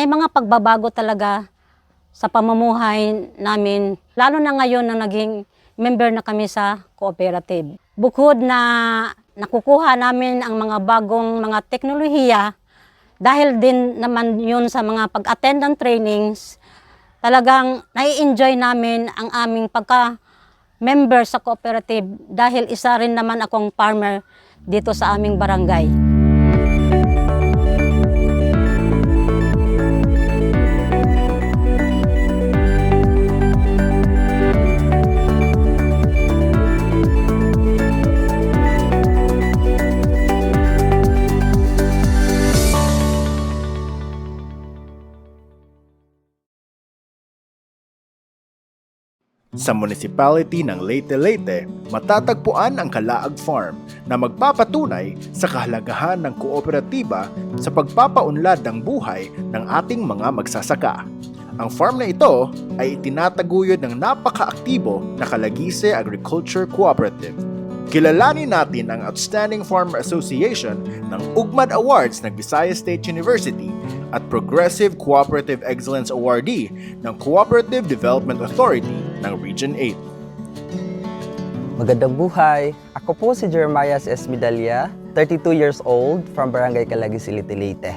may mga pagbabago talaga sa pamumuhay namin, lalo na ngayon na naging member na kami sa cooperative. Bukod na nakukuha namin ang mga bagong mga teknolohiya, dahil din naman yun sa mga pag-attend ng trainings, talagang nai-enjoy namin ang aming pagka-member sa cooperative dahil isa rin naman akong farmer dito sa aming barangay. Sa municipality ng Leyte Leyte, matatagpuan ang Kalaag Farm na magpapatunay sa kahalagahan ng kooperatiba sa pagpapaunlad ng buhay ng ating mga magsasaka. Ang farm na ito ay itinataguyod ng napakaaktibo na Kalagise Agriculture Cooperative. Kilalanin natin ang Outstanding Farmer Association ng Ugmad Awards ng Visayas State University at Progressive Cooperative Excellence Awardee ng Cooperative Development Authority ng Region 8. Magandang buhay! Ako po si Jeremiah S. Medalla, 32 years old from Barangay Calagisi, Leyte.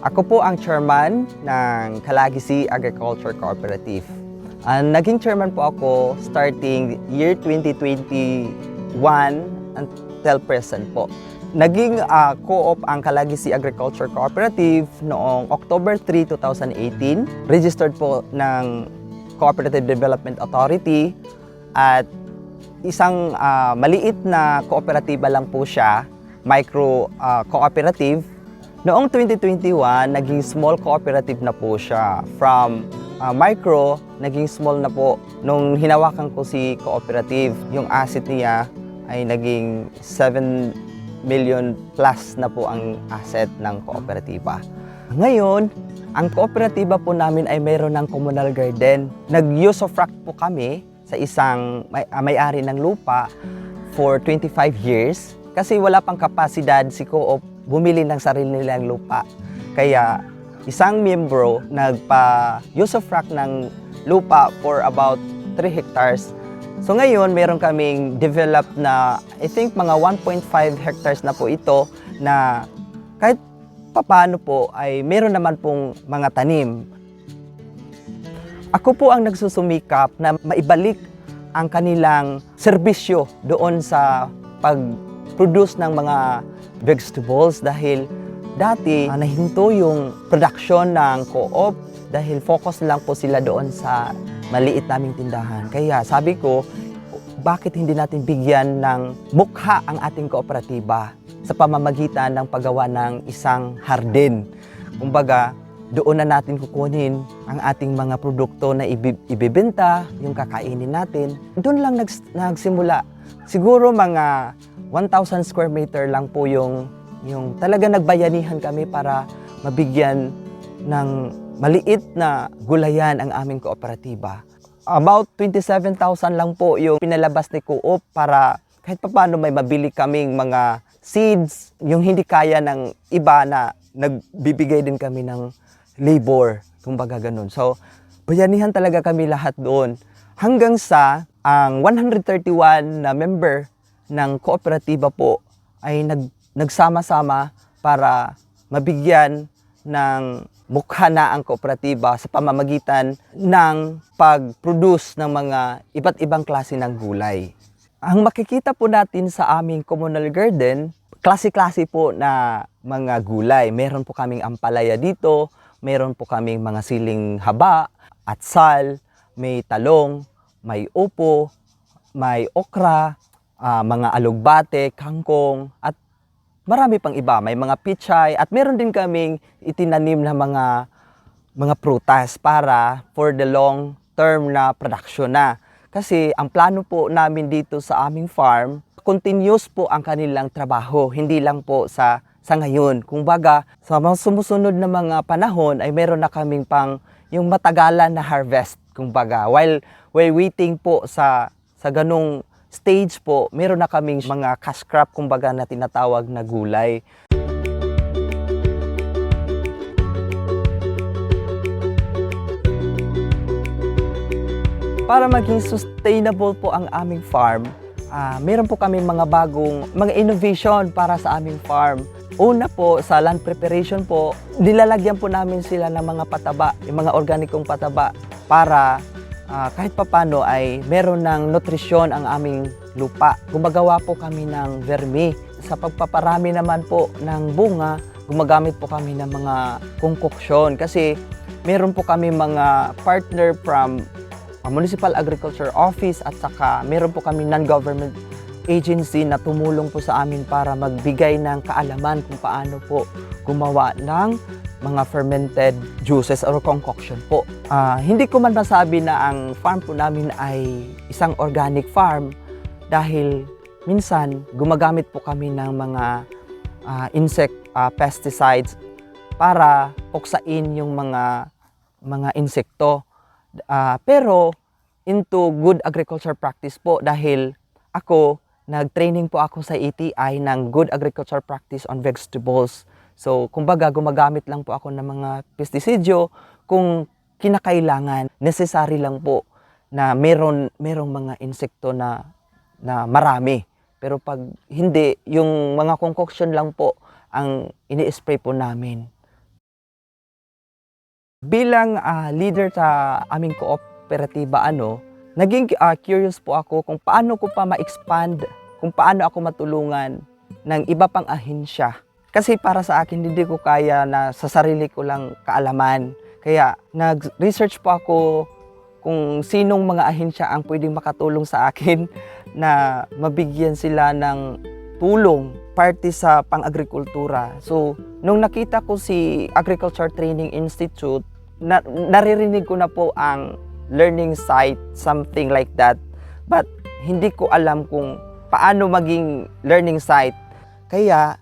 Ako po ang chairman ng Calagisi Agriculture Cooperative. Ang naging chairman po ako starting year 2021 until present po. Naging ah, co-op ang Calagisi Agriculture Cooperative noong October 3, 2018. Registered po ng Cooperative Development Authority at isang ah, maliit na kooperatiba lang po siya, micro ah, cooperative. Noong 2021, naging small cooperative na po siya. From ah, micro, naging small na po. Nung hinawakan ko si cooperative, yung asset niya ay naging 7 million plus na po ang asset ng kooperatiba. Ngayon, ang kooperatiba po namin ay mayroon ng communal garden. Nag-usufruct po kami sa isang may, ah, may-ari ng lupa for 25 years kasi wala pang kapasidad si Co-op bumili ng sarili nilang lupa. Kaya isang miyembro nagpa-usufruct ng lupa for about 3 hectares. So ngayon, meron kaming developed na, I think mga 1.5 hectares na po ito na kahit papano po ay meron naman pong mga tanim. Ako po ang nagsusumikap na maibalik ang kanilang serbisyo doon sa pag-produce ng mga vegetables dahil dati ah, nahinto yung production ng co-op dahil focus lang po sila doon sa maliit naming tindahan. Kaya sabi ko, bakit hindi natin bigyan ng mukha ang ating kooperatiba sa pamamagitan ng paggawa ng isang hardin. Kumbaga, doon na natin kukunin ang ating mga produkto na ibi- ibibenta, yung kakainin natin. Doon lang nags- nagsimula. Siguro mga 1,000 square meter lang po yung, yung talaga nagbayanihan kami para mabigyan ng maliit na gulayan ang aming kooperatiba. About 27,000 lang po yung pinalabas ni Coop para kahit paano may mabili kaming mga seeds, yung hindi kaya ng iba na nagbibigay din kami ng labor, kumbaga ganun. So, bayanihan talaga kami lahat doon. Hanggang sa ang 131 na member ng kooperatiba po ay nag, nagsama-sama para mabigyan ng mukha na ang kooperatiba sa pamamagitan ng pag-produce ng mga iba't ibang klase ng gulay. Ang makikita po natin sa aming communal garden, klase-klase po na mga gulay. Meron po kaming ampalaya dito, meron po kaming mga siling haba, atsal, may talong, may upo, may okra, ah, mga alugbate, kangkong, at marami pang iba. May mga pichay at meron din kaming itinanim na mga mga prutas para for the long term na production na. Kasi ang plano po namin dito sa aming farm, continuous po ang kanilang trabaho, hindi lang po sa sa ngayon. Kung baga, sa mga sumusunod na mga panahon ay meron na kaming pang yung matagalan na harvest. Kung baga, while, while waiting po sa sa ganong stage po, meron na kaming mga cash crop kumbaga na tinatawag na gulay. Para maging sustainable po ang aming farm, ah, meron po kami mga bagong mga innovation para sa aming farm. Una po, sa land preparation po, nilalagyan po namin sila ng mga pataba, yung mga organikong pataba para ah, kahit papano ay meron ng nutrisyon ang aming lupa. Gumagawa po kami ng vermi. Sa pagpaparami naman po ng bunga, gumagamit po kami ng mga konkoksyon kasi meron po kami mga partner from uh, Municipal Agriculture Office at saka meron po kami non-government agency na tumulong po sa amin para magbigay ng kaalaman kung paano po gumawa ng mga fermented juices or concoction po. Ah, hindi ko man masabi na ang farm po namin ay isang organic farm dahil minsan gumagamit po kami ng mga ah, insect ah, pesticides para puksain yung mga mga insekto. Ah, pero into good agriculture practice po dahil ako nag-training po ako sa ETI ng good agriculture practice on vegetables. So, kumbaga gumagamit lang po ako ng mga pestisidyo kung kinakailangan, necessary lang po na meron merong mga insekto na na marami. Pero pag hindi, yung mga concoction lang po ang ini-spray po namin. Bilang ah, leader sa aming kooperatiba ano, naging ah, curious po ako kung paano ko pa ma-expand, kung paano ako matulungan ng iba pang ahensya. Kasi para sa akin, hindi ko kaya na sa sarili ko lang kaalaman. Kaya nag-research po ako kung sinong mga ahensya ang pwedeng makatulong sa akin na mabigyan sila ng tulong parte sa pang-agrikultura. So, nung nakita ko si Agriculture Training Institute, na, naririnig ko na po ang learning site, something like that. But hindi ko alam kung paano maging learning site. Kaya,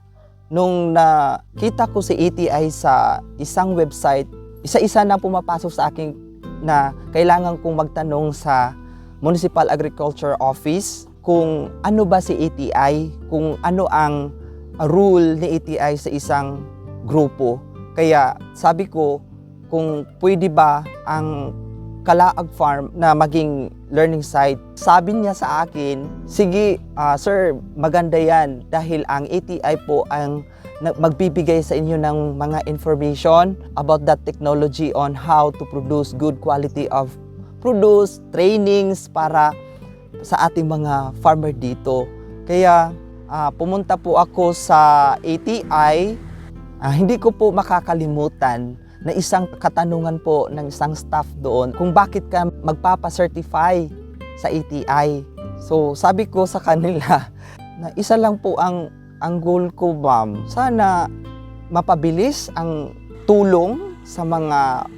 nung nakita ko si ETI sa isang website, isa-isa na pumapasok sa akin na kailangan kong magtanong sa Municipal Agriculture Office kung ano ba si ETI, kung ano ang rule ni ETI sa isang grupo. Kaya sabi ko, kung pwede ba ang Kalaag Farm na maging learning site. Sabi niya sa akin, sige ah, sir, maganda yan dahil ang ATI po ang magbibigay sa inyo ng mga information about that technology on how to produce good quality of produce, trainings para sa ating mga farmer dito. Kaya ah, pumunta po ako sa ATI. Ah, hindi ko po makakalimutan na isang katanungan po ng isang staff doon kung bakit ka magpapa-certify sa ATI. So sabi ko sa kanila na isa lang po ang ang goal ko ma'am. Sana mapabilis ang tulong sa mga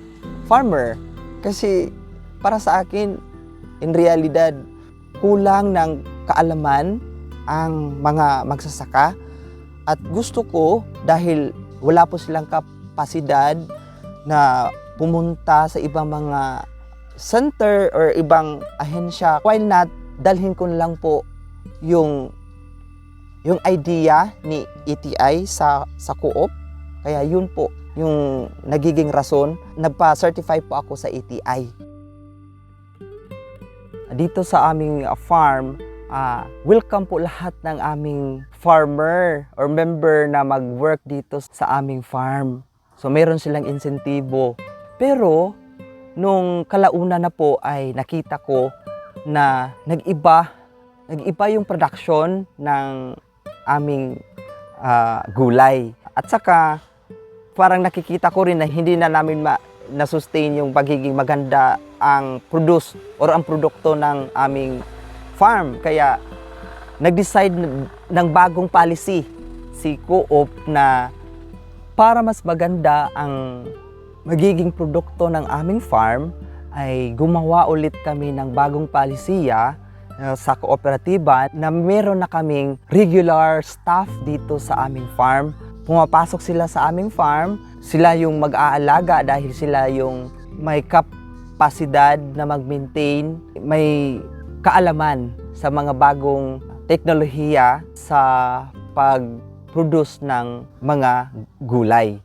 farmer kasi para sa akin in realidad kulang ng kaalaman ang mga magsasaka at gusto ko dahil wala po silang kapasidad na pumunta sa ibang mga center or ibang ahensya, why not dalhin ko lang po yung yung idea ni ETI sa sa co-op. Kaya yun po yung nagiging rason. Nagpa-certify po ako sa ETI. Dito sa aming uh, farm, ah, welcome po lahat ng aming farmer or member na mag-work dito sa aming farm. So meron silang insentibo. Pero nung kalauna na po ay nakita ko na nag-iba, nag-iba yung production ng aming ah, gulay. At saka parang nakikita ko rin na hindi na namin ma- na-sustain yung pagiging maganda ang produce or ang produkto ng aming farm. Kaya nag-decide ng bagong policy si Co-op na para mas maganda ang magiging produkto ng aming farm ay gumawa ulit kami ng bagong palisiya uh, sa kooperatiba na meron na kaming regular staff dito sa aming farm. Pumapasok sila sa aming farm, sila yung mag-aalaga dahil sila yung may kapasidad na mag-maintain, may kaalaman sa mga bagong teknolohiya sa pag-produce ng mga gulay.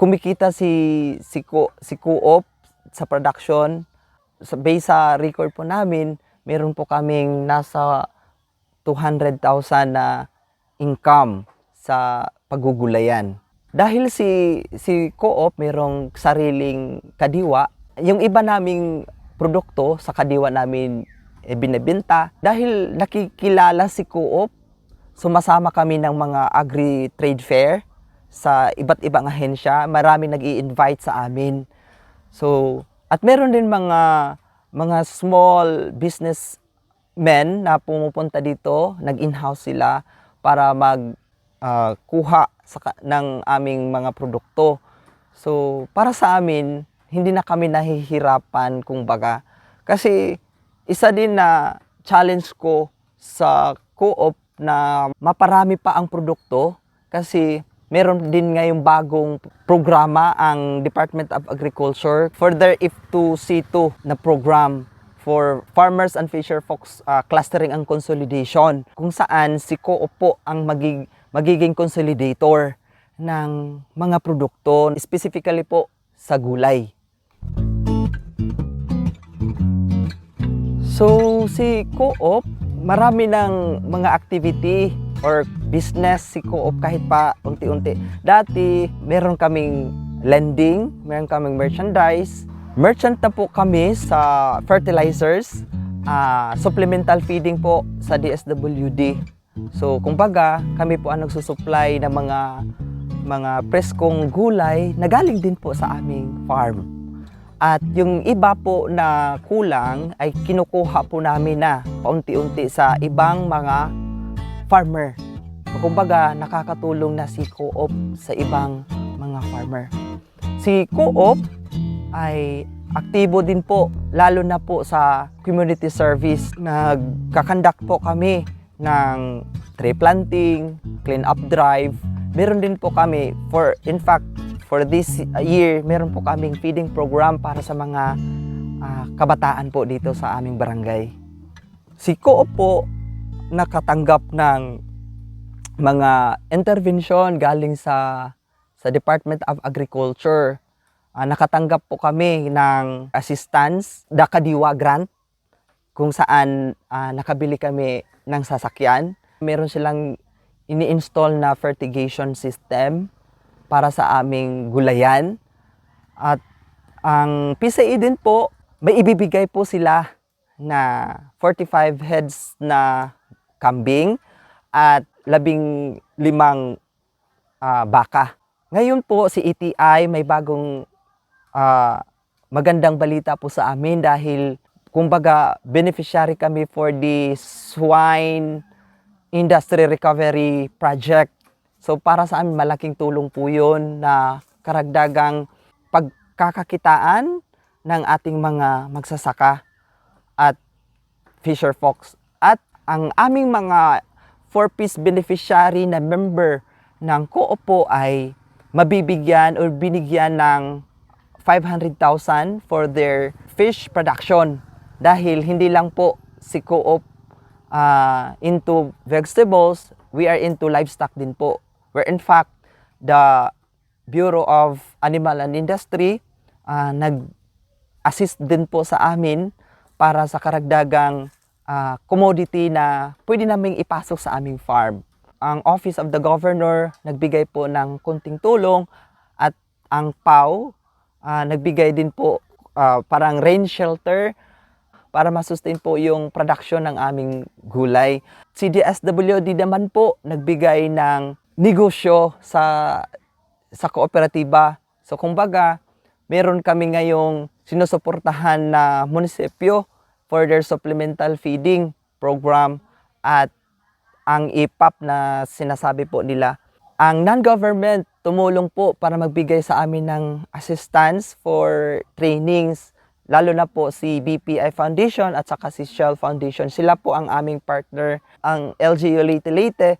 Kumikita si si Ko, si Co-op sa production, sa base sa record po namin, meron po kaming nasa 200,000 na income sa pagugulayan. Dahil si si Co-op merong sariling kadiwa, yung iba naming produkto sa kadiwa namin eh, binebenta. Dahil nakikilala si Co-op, sumasama kami ng mga agri-trade fair sa iba't ibang ahensya. Marami nag invite sa amin. So, at meron din mga mga small business men na pumupunta dito, nag-in-house sila para mag ah, kuha sa ng aming mga produkto. So, para sa amin, hindi na kami nahihirapan kung baga. Kasi isa din na challenge ko sa co-op na maparami pa ang produkto kasi meron din ngayong bagong programa ang Department of Agriculture for their IF2C2 na program for farmers and fisher folks uh, clustering and consolidation kung saan si Co-op po ang magig- magiging consolidator ng mga produkto specifically po sa gulay. So, si Co-op, marami ng mga activity or business si Co-op kahit pa unti-unti. Dati, meron kaming lending, meron kaming merchandise. Merchant na po kami sa fertilizers, ah, supplemental feeding po sa DSWD. So, kumbaga, kami po ang nagsusupply ng mga mga preskong gulay na galing din po sa aming farm. At yung iba po na kulang ay kinukuha po namin na paunti-unti sa ibang mga farmer. Kumbaga, nakakatulong na si Co-op sa ibang mga farmer. Si Co-op ay aktibo din po, lalo na po sa community service. Nagkakandak po kami ng tree planting, clean up drive. Meron din po kami, for in fact, for this year, meron po kaming feeding program para sa mga ah, kabataan po dito sa aming barangay. Si Co-op po nakatanggap ng mga intervention galing sa sa Department of Agriculture. Ah, nakatanggap po kami ng assistance, Dakadiwa Grant, kung saan ah, nakabili kami ng sasakyan. Meron silang ini-install na fertigation system para sa aming gulayan. At ang PCE din po, may ibibigay po sila na 45 heads na kambing at labing limang ah, baka. Ngayon po si ETI may bagong ah, magandang balita po sa amin dahil kumbaga beneficiary kami for the swine industry recovery project. So para sa amin malaking tulong po 'yon na karagdagang pagkakakitaan ng ating mga magsasaka at fisher folks. At ang aming mga four-piece beneficiary na member ng co po ay mabibigyan or binigyan ng 500,000 for their fish production dahil hindi lang po si co-op ah, into vegetables, we are into livestock din po. Where in fact, the Bureau of Animal and Industry ah, nag-assist din po sa amin para sa karagdagang ah, commodity na pwede naming ipasok sa aming farm. Ang Office of the Governor nagbigay po ng kunting tulong at ang PAW ah, nagbigay din po ah, parang rain shelter para masustain po yung production ng aming gulay. Si DSWD naman po nagbigay ng negosyo sa sa kooperatiba. So kumbaga, meron kami ngayong sinusuportahan na munisipyo for their supplemental feeding program at ang IPAP na sinasabi po nila. Ang non-government tumulong po para magbigay sa amin ng assistance for trainings lalo na po si BPI Foundation at saka si Shell Foundation. Sila po ang aming partner. Ang LGU Leyte Leyte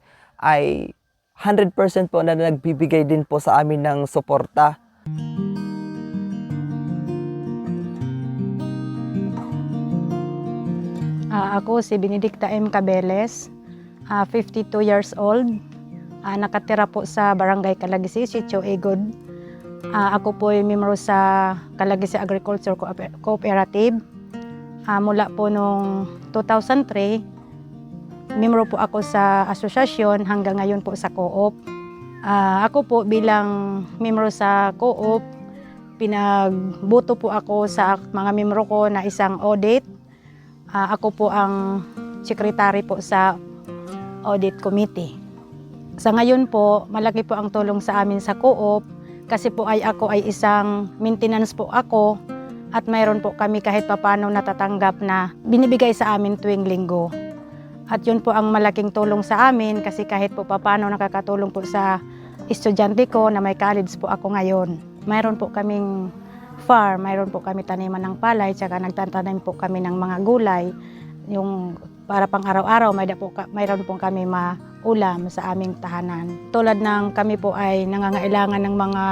ay 100% po na nagbibigay din po sa amin ng suporta. Ah, ako si Benedicta M. Cabeles, ah, 52 years old. Ah, nakatira po sa Barangay Calagisi, Sitio Egod. Ah, ako po ay membro sa Kalagisi Agriculture Cooper- Cooperative. Ah, mula po nung 2003, membro po ako sa asosyasyon hanggang ngayon po sa co-op. Ah, ako po bilang membro sa co-op, pinagbuto po ako sa mga membro ko na isang audit. Ah, ako po ang secretary po sa audit committee. Sa ngayon po, malaki po ang tulong sa amin sa co-op kasi po ay ako ay isang maintenance po ako at mayroon po kami kahit papano natatanggap na binibigay sa amin tuwing linggo. At yun po ang malaking tulong sa amin kasi kahit po papano nakakatulong po sa estudyante ko na may college po ako ngayon. Mayroon po kaming farm, mayroon po kami taniman ng palay, tsaka nagtatanim po kami ng mga gulay. Yung para pang araw-araw, may mayroon po kami maulam sa aming tahanan. Tulad ng kami po ay nangangailangan ng mga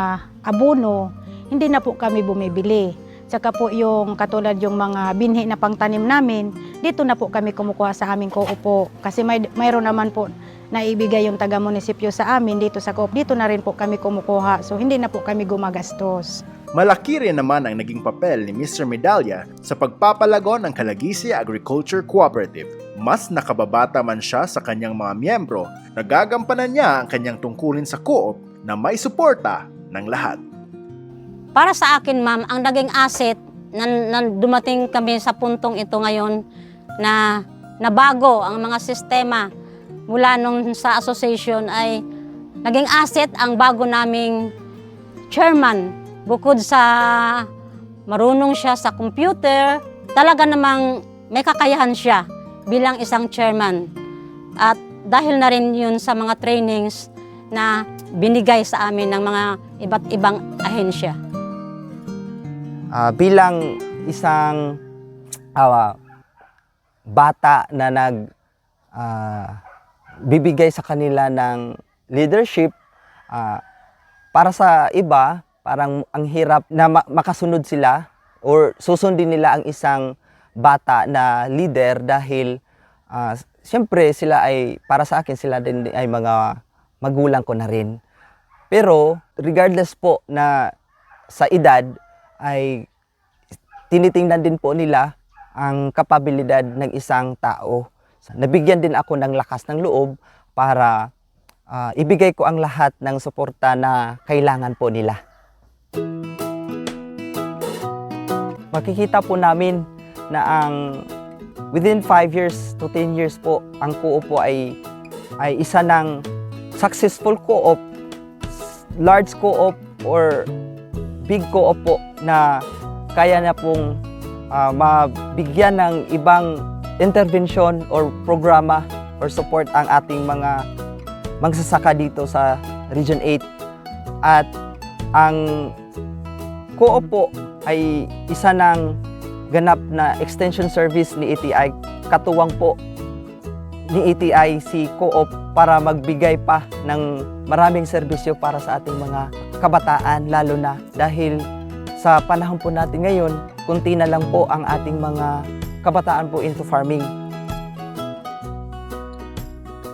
abono, hindi na po kami bumibili. Tsaka po yung katulad yung mga binhi na pangtanim namin, dito na po kami kumukuha sa aming co-op Kasi may, mayroon naman po na ibigay yung taga-munisipyo sa amin dito sa co-op. Dito na rin po kami kumukuha. So hindi na po kami gumagastos. Malaki rin naman ang naging papel ni Mr. Medalya sa pagpapalago ng Kalagisi Agriculture Cooperative. Mas nakababata man siya sa kanyang mga miyembro, nagagampanan niya ang kanyang tungkulin sa co-op na may suporta ng lahat. Para sa akin, ma'am, ang naging asset na, na dumating kami sa puntong ito ngayon na nabago ang mga sistema mula nung sa association ay naging asset ang bago naming chairman. Bukod sa marunong siya sa computer, talaga namang may kakayahan siya bilang isang chairman. At dahil na rin yun sa mga trainings na binigay sa amin ng mga iba't ibang ahensya. Ah, bilang isang ah, bata na nag ah, bibigay sa kanila ng leadership ah, para sa iba parang ang hirap na ma- makasunod sila or susundin nila ang isang bata na leader dahil ah, siyempre sila ay para sa akin sila din ay mga magulang ko na rin pero regardless po na sa edad ay tinitingnan din po nila ang kapabilidad ng isang tao. Nabigyan din ako ng lakas ng loob para ah, ibigay ko ang lahat ng suporta na kailangan po nila. Makikita po namin na ang within 5 years to 10 years po, ang co po ay, ay isa ng successful co-op, large co-op or big co-op po na kaya na pong ah, mabigyan ng ibang intervention or programa or support ang ating mga magsasaka dito sa Region 8. At ang co-op po ay isa ng ganap na extension service ni ETI. Katuwang po ni ETI si co-op para magbigay pa ng maraming serbisyo para sa ating mga kabataan lalo na dahil sa panahon po natin ngayon, kunti na lang po ang ating mga kabataan po into farming.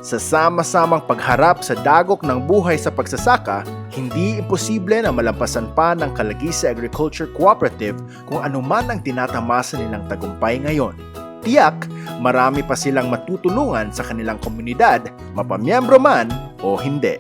Sa sama-samang pagharap sa dagok ng buhay sa pagsasaka, hindi imposible na malampasan pa ng Kalagisi Agriculture Cooperative kung anuman ang tinatamasa nilang tagumpay ngayon. Tiyak, marami pa silang matutulungan sa kanilang komunidad, mapamiyembro man o hindi.